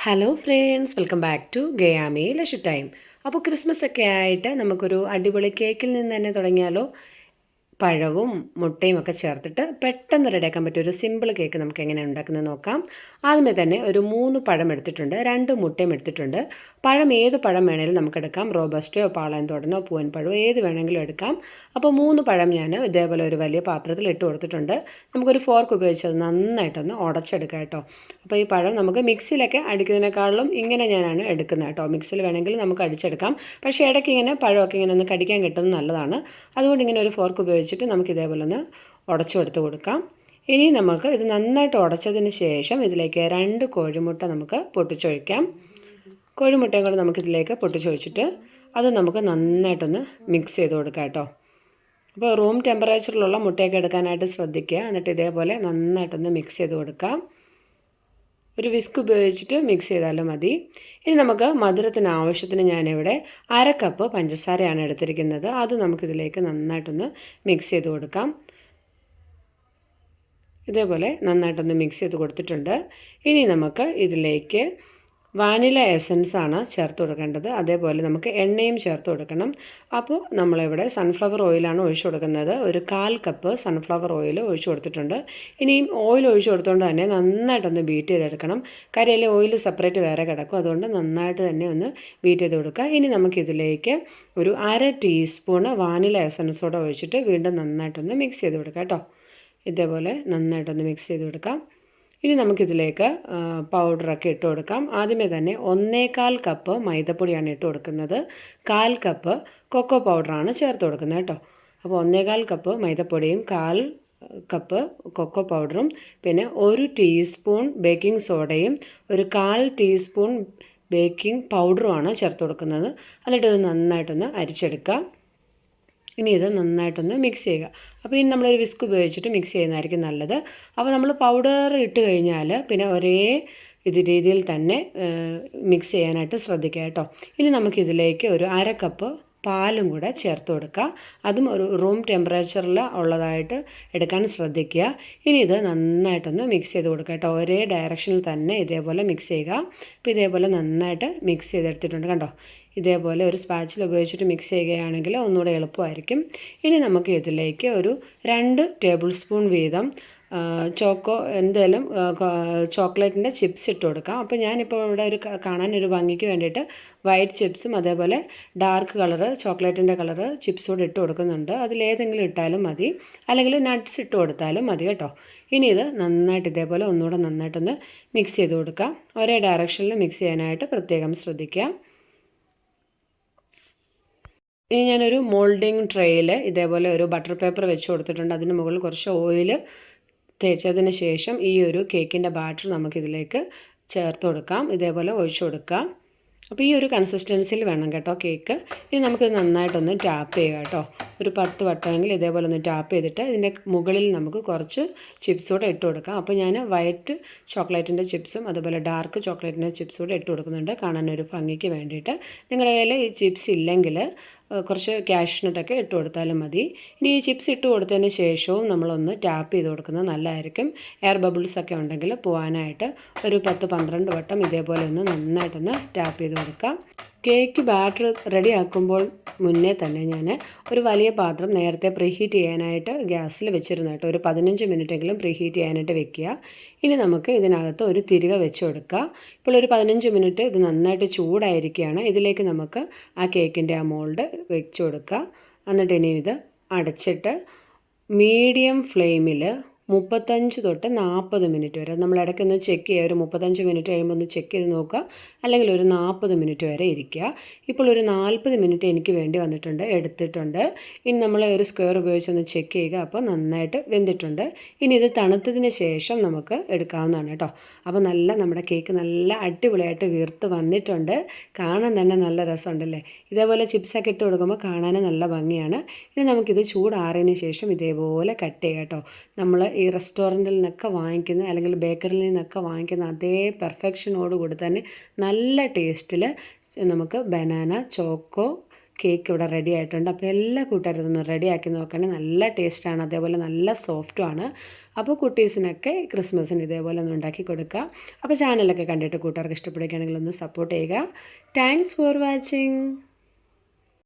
Hello friends welcome back to ഗയാമി ലഷു time അപ്പോൾ Christmas ഒക്കെ ആയിട്ട് നമുക്കൊരു അടിപൊളി കേക്കിൽ നിന്ന് തന്നെ തുടങ്ങിയാലോ? പഴവും മുട്ടയും ഒക്കെ ചേർത്തിട്ട് പെട്ടെന്ന് റെഡിയാക്കാൻ പറ്റിയ ഒരു സിമ്പിൾ കേക്ക് നമുക്ക് എങ്ങനെ ഉണ്ടാക്കുന്നത് നോക്കാം. ആദ്യമേ തന്നെ ഒരു മൂന്ന് പഴം എടുത്തിട്ടുണ്ട് രണ്ട് മുട്ടയും എടുത്തിട്ടുണ്ട്. പഴം ഏത് പഴം വേണമെങ്കിലും നമുക്ക് എടുക്കാം. റോബസ്റ്റോ പൂവൻ പഴമോ ഏത് വേണമെങ്കിലും എടുക്കാം. അപ്പോൾ മൂന്ന് പഴം ഞാൻ ഇതേപോലെ ഒരു വലിയ പാത്രത്തിൽ ഇട്ട് കൊടുത്തിട്ടുണ്ട്. നമുക്കൊരു ഫോർക്ക് ഉപയോഗിച്ച് അത് നന്നായിട്ടൊന്ന് ഉടച്ചെടുക്കാം കേട്ടോ. അപ്പോൾ ഈ പഴം നമുക്ക് മിക്സിയിലൊക്കെ അടിക്കുന്നതിനേക്കാളും ഇങ്ങനെ ഞാനാണ് എടുക്കുന്നത് കേട്ടോ. മിക്സിയിൽ വേണമെങ്കിൽ നമുക്ക് അടിച്ചെടുക്കാം. പക്ഷേ ഇടയ്ക്ക് ഇങ്ങനെ പഴമൊക്കെ ഇങ്ങനെ ഒന്ന് കടിക്കാൻ കിട്ടുന്നത് നല്ലതാണ്. അതുകൊണ്ട് ഇങ്ങനെ ഒരു ഫോർക്ക് ഉപയോഗിച്ചിട്ട് നമുക്ക് ഇതേപോലെ ഒന്ന് ഉടച്ചു കൊടുത്ത് കൊടുക്കാം. ഇനി നമുക്ക് ഇത് നന്നായിട്ട് ഉടച്ചതിന് ശേഷം ഇതിലേക്ക് രണ്ട് കോഴിമുട്ട നമുക്ക് പൊട്ടിച്ചൊഴിക്കാം. കോഴിമുട്ടയും കൂടെ നമുക്കിതിലേക്ക് പൊട്ടിച്ചൊഴിച്ചിട്ട് അത് നമുക്ക് നന്നായിട്ടൊന്ന് മിക്സ് ചെയ്ത് കൊടുക്കാം കേട്ടോ. അപ്പോൾ റൂം ടെമ്പറേച്ചറിലുള്ള മുട്ടയൊക്കെ എടുക്കാനായിട്ട് ശ്രദ്ധിക്കുക. എന്നിട്ട് ഇതേപോലെ നന്നായിട്ടൊന്ന് മിക്സ് ചെയ്ത് കൊടുക്കാം. ഒരു വിസ്ക് ഉപയോഗിച്ചിട്ട് മിക്സ് ചെയ്താലും മതി. ഇനി നമുക്ക് മധുരത്തിന് ആവശ്യത്തിന് ഞാനിവിടെ അര കപ്പ് പഞ്ചസാരയാണ് എടുത്തിരിക്കുന്നത്. അത് നമുക്കിതിലേക്ക് നന്നായിട്ടൊന്ന് മിക്സ് ചെയ്ത് കൊടുക്കാം. ഇതേപോലെ നന്നായിട്ടൊന്ന് മിക്സ് ചെയ്ത് കൊടുത്തിട്ടുണ്ട്. ഇനി നമുക്ക് ഇതിലേക്ക് വാനില എസൻസ് ആണ് ചേർത്ത് കൊടുക്കേണ്ടത്. അതേപോലെ നമുക്ക് എണ്ണയും ചേർത്ത് കൊടുക്കണം. അപ്പോൾ നമ്മളിവിടെ സൺഫ്ലവർ ഓയിലാണ് ഒഴിച്ചു കൊടുക്കുന്നത്. ഒരു കാൽ കപ്പ് സൺഫ്ലവർ ഓയിൽ ഒഴിച്ചു കൊടുത്തിട്ടുണ്ട്. ഇനിയും ഓയിൽ ഒഴിച്ചു കൊടുത്തുകൊണ്ട് തന്നെ നന്നായിട്ടൊന്ന് ബീറ്റ് ചെയ്തെടുക്കണം. കരിയിലെ ഓയിൽ സെപ്പറേറ്റ് വേറെ കിടക്കും. അതുകൊണ്ട് നന്നായിട്ട് തന്നെ ഒന്ന് ബീറ്റ് ചെയ്ത് കൊടുക്കുക. ഇനി നമുക്കിതിലേക്ക് ഒരു അര ടീസ്പൂണ് വാനില എസൻസോടെ ഒഴിച്ചിട്ട് വീണ്ടും നന്നായിട്ടൊന്ന് മിക്സ് ചെയ്ത് കൊടുക്കാം കേട്ടോ. ഇതേപോലെ നന്നായിട്ടൊന്ന് മിക്സ് ചെയ്ത് കൊടുക്കാം. ഇനി നമുക്കിതിലേക്ക് പൗഡറൊക്കെ ഇട്ട് കൊടുക്കാം. ആദ്യമേ തന്നെ ഒന്നേകാൽ കപ്പ് മൈദപ്പൊടിയാണ് ഇട്ട് കൊടുക്കുന്നത്. കാൽ കപ്പ് കൊക്കോ പൗഡറാണ് ചേർത്ത് കൊടുക്കുന്നത് കേട്ടോ. അപ്പോൾ ഒന്നേകാൽ കപ്പ് മൈദപ്പൊടിയും കാൽ കപ്പ് കൊക്കോ പൗഡറും പിന്നെ ഒരു ടീസ്പൂൺ ബേക്കിംഗ് സോഡയും ഒരു കാൽ ടീസ്പൂൺ ബേക്കിംഗ് പൗഡറുമാണ് ചേർത്ത് കൊടുക്കുന്നത്. എന്നിട്ടത് നന്നായിട്ടൊന്ന് അരിച്ചെടുക്കാം. ഇനി ഇത് നന്നായിട്ടൊന്ന് മിക്സ് ചെയ്യുക. അപ്പോൾ ഇനി നമ്മളൊരു വിസ്ക് ഉപയോഗിച്ചിട്ട് മിക്സ് ചെയ്യുന്നതായിരിക്കും നല്ലത്. അപ്പോൾ നമ്മൾ പൗഡർ ഇട്ട് കഴിഞ്ഞാൽ പിന്നെ ഒരേ ഇത് രീതിയിൽ തന്നെ മിക്സ് ചെയ്യാനായിട്ട് ശ്രദ്ധിക്കുക കേട്ടോ. ഇനി നമുക്കിതിലേക്ക് ഒരു അര കപ്പ് പാലും കൂടെ ചേർത്ത് കൊടുക്കുക. അതും ഒരു റൂം ടെമ്പറേച്ചറിൽ ഉള്ളതായിട്ട് എടുക്കാൻ ശ്രദ്ധിക്കുക. ഇനി ഇത് നന്നായിട്ടൊന്ന് മിക്സ് ചെയ്ത് കൊടുക്കുക കേട്ടോ. ഒരേ ഡയറക്ഷനിൽ തന്നെ ഇതേപോലെ മിക്സ് ചെയ്യുക. അപ്പോൾ ഇതേപോലെ നന്നായിട്ട് മിക്സ് ചെയ്തെടുത്തിട്ടുണ്ട് കണ്ടോ? ഇതേപോലെ ഒരു സ്പാച്ചിൽ ഉപയോഗിച്ചിട്ട് മിക്സ് ചെയ്യുകയാണെങ്കിൽ ഒന്നുകൂടെ എളുപ്പമായിരിക്കും. ഇനി നമുക്ക് ഇതിലേക്ക് ഒരു രണ്ട് ടേബിൾ സ്പൂൺ വീതം ചോക്കോ എന്തെങ്കിലും ചോക്ലേറ്റിന്റെ ചിപ്സ് ഇട്ട് കൊടുക്കാം. അപ്പോൾ ഞാനിപ്പോൾ ഇവിടെ ഒരു കാണാൻ ഒരു ഭംഗിക്ക് വേണ്ടിയിട്ട് വൈറ്റ് ചിപ്സും അതേപോലെ ഡാർക്ക് കളറ് ചോക്ലേറ്റിന്റെ കളറ് ചിപ്സ് കൂടെ ഇട്ട് കൊടുക്കുന്നുണ്ട്. അതിലേതെങ്കിലും ഇട്ടാലും മതി. അല്ലെങ്കിൽ നട്ട്സ് ഇട്ട് കൊടുത്താലും മതി കേട്ടോ. ഇനി ഇത് നന്നായിട്ട് ഇതേപോലെ ഒന്നുകൂടെ നന്നായിട്ടൊന്ന് മിക്സ് ചെയ്ത് കൊടുക്കാം. ഒരേ ഡയറക്ഷനിൽ മിക്സ് ചെയ്യാനായിട്ട് പ്രത്യേകം ശ്രദ്ധിക്കാം ഇനി ഞാനൊരു മോൾഡിങ് ട്രേയിൽ ഇതേപോലെ ഒരു ബട്ടർ പേപ്പർ വെച്ച് കൊടുത്തിട്ടുണ്ട്. അതിന് മുകളിൽ കുറച്ച് ഓയിൽ തേച്ചതിന് ശേഷം ഈ ഒരു കേക്കിന്റെ ബാറ്റർ നമുക്കിതിലേക്ക് ചേർത്ത് കൊടുക്കാം. ഇതേപോലെ ഒഴിച്ചു കൊടുക്കാം. അപ്പോൾ ഈ ഒരു കൺസിസ്റ്റൻസിയിൽ വേണം കേട്ടോ കേക്ക്. ഇനി നമുക്കിത് നന്നായിട്ടൊന്ന് ടാപ്പ് ചെയ്യുക കേട്ടോ. ഒരു പത്ത് വട്ടമെങ്കിൽ ഇതേപോലെ ഒന്ന് ടാപ്പ് ചെയ്തിട്ട് ഇതിന്റെ മുകളിൽ നമുക്ക് കുറച്ച് ചിപ്സ് കൂടെ ഇട്ട് കൊടുക്കാം. അപ്പോൾ ഞാൻ വൈറ്റ് ചോക്ലേറ്റിന്റെ ചിപ്സും അതുപോലെ ഡാർക്ക് ചോക്ലേറ്റിന്റെ ചിപ്സ് കൂടെ ഇട്ട് കൊടുക്കുന്നുണ്ട് കാണാൻ ഒരു ഭംഗിക്ക് വേണ്ടിയിട്ട്. നിങ്ങളുടെ കയ്യിൽ ഈ ചിപ്സ് ഇല്ലെങ്കിൽ കുറച്ച് ക്യാഷ്നട്ടൊക്കെ ഇട്ട് കൊടുത്താലും മതി. ഇനി ഈ ചിപ്സ് ഇട്ട് കൊടുത്തതിന് ശേഷവും നമ്മളൊന്ന് ടാപ്പ് ചെയ്ത് കൊടുക്കുന്നത് നല്ലതായിരിക്കും. എയർ ബബിൾസ് ഒക്കെ ഉണ്ടെങ്കിൽ പോകാനായിട്ട് ഒരു പത്ത് പന്ത്രണ്ട് വട്ടം ഇതേപോലെ ഒന്ന് നന്നായിട്ടൊന്ന് ടാപ്പ് ചെയ്ത് കൊടുക്കാം. കേക്ക് ബാറ്റർ റെഡി ആക്കുമ്പോൾ മുന്നേ തന്നെ ഞാൻ ഒരു വലിയ പാത്രം നേരത്തെ പ്രീഹീറ്റ് ചെയ്യാനായിട്ട് ഗ്യാസിൽ വെച്ചിരുന്നു കേട്ടോ. ഒരു പതിനഞ്ച് മിനിറ്റെങ്കിലും പ്രീഹീറ്റ് ചെയ്യാനായിട്ട് വെക്കുക. ഇനി നമുക്ക് ഇതിനകത്ത് ഒരു തിരികെ വെച്ച് കൊടുക്കുക ഇപ്പോൾ ഒരു പതിനഞ്ച് മിനിറ്റ് ഇത് നന്നായിട്ട് ചൂടായിരിക്കുകയാണ്. ഇതിലേക്ക് നമുക്ക് ആ കേക്കിന്റെ ആ മോൾഡ് വെച്ച് കൊടുക്കുക എന്നിട്ട് ഇനി ഇത് അടച്ചിട്ട് മീഡിയം ഫ്ലെയിമിൽ മുപ്പത്തഞ്ച് തൊട്ട് നാൽപ്പത് മിനിറ്റ് വരെ. നമ്മൾ ഇടയ്ക്ക് ഒന്ന് ചെക്ക് ചെയ്യുക. ഒരു മുപ്പത്തഞ്ച് മിനിറ്റ് കഴിയുമ്പോൾ ഒന്ന് ചെക്ക് ചെയ്ത് നോക്കുക. അല്ലെങ്കിൽ ഒരു നാൽപ്പത് മിനിറ്റ് വരെ ഇരിക്കുക. ഇപ്പോൾ ഒരു നാൽപ്പത് മിനിറ്റ് എനിക്ക് വേണ്ടി വന്നിട്ടുണ്ട്. എടുത്തിട്ടുണ്ട്. ഇനി നമ്മൾ ഒരു സ്ക്വയർ ഉപയോഗിച്ച് ഒന്ന് ചെക്ക് ചെയ്യുക. അപ്പോൾ നന്നായിട്ട് വെന്തിട്ടുണ്ട്. ഇനി ഇത് തണുത്തതിന് ശേഷം നമുക്ക് എടുക്കാവുന്നതാണ് കേട്ടോ. അപ്പോൾ നല്ല നമ്മുടെ കേക്ക് നല്ല അടിപൊളിയായിട്ട് വീർത്ത് വന്നിട്ടുണ്ട്. കാണാൻ തന്നെ നല്ല രസമുണ്ടല്ലേ? ഇതേപോലെ ചിപ്സൊക്കെ ഇട്ട് കൊടുക്കുമ്പോൾ കാണാനും നല്ല ഭംഗിയാണ്. ഇനി നമുക്കിത് ചൂടാറിയതിന് ശേഷം ഇതേപോലെ കട്ട് ചെയ്യാം കേട്ടോ. നമ്മൾ ഈ റെസ്റ്റോറന്റിൽ നിന്നൊക്കെ വാങ്ങിക്കുന്ന അല്ലെങ്കിൽ ബേക്കറിയിൽ നിന്നൊക്കെ വാങ്ങിക്കുന്ന അതേ പെർഫെക്ഷനോട് കൂടി തന്നെ നല്ല ടേസ്റ്റിൽ നമുക്ക് ബനാന ചോക്കോ കേക്ക് ഇവിടെ റെഡി ആയിട്ടുണ്ട്. അപ്പോൾ എല്ലാ കൂട്ടുകാരും ഇതൊന്ന് റെഡിയാക്കി നോക്കണേ. നല്ല ടേസ്റ്റാണ് അതേപോലെ നല്ല സോഫ്റ്റുമാണ് അപ്പോൾ കുട്ടീസിനൊക്കെ ക്രിസ്മസിന് ഇതേപോലെ ഒന്ന് ഉണ്ടാക്കി കൊടുക്കുക അപ്പോൾ ചാനലൊക്കെ കണ്ടിട്ട് കൂട്ടുകാർക്ക് ഇഷ്ടപ്പെടുകയാണെങ്കിൽ ഒന്ന് സപ്പോർട്ട് ചെയ്യുക. Thanks for watching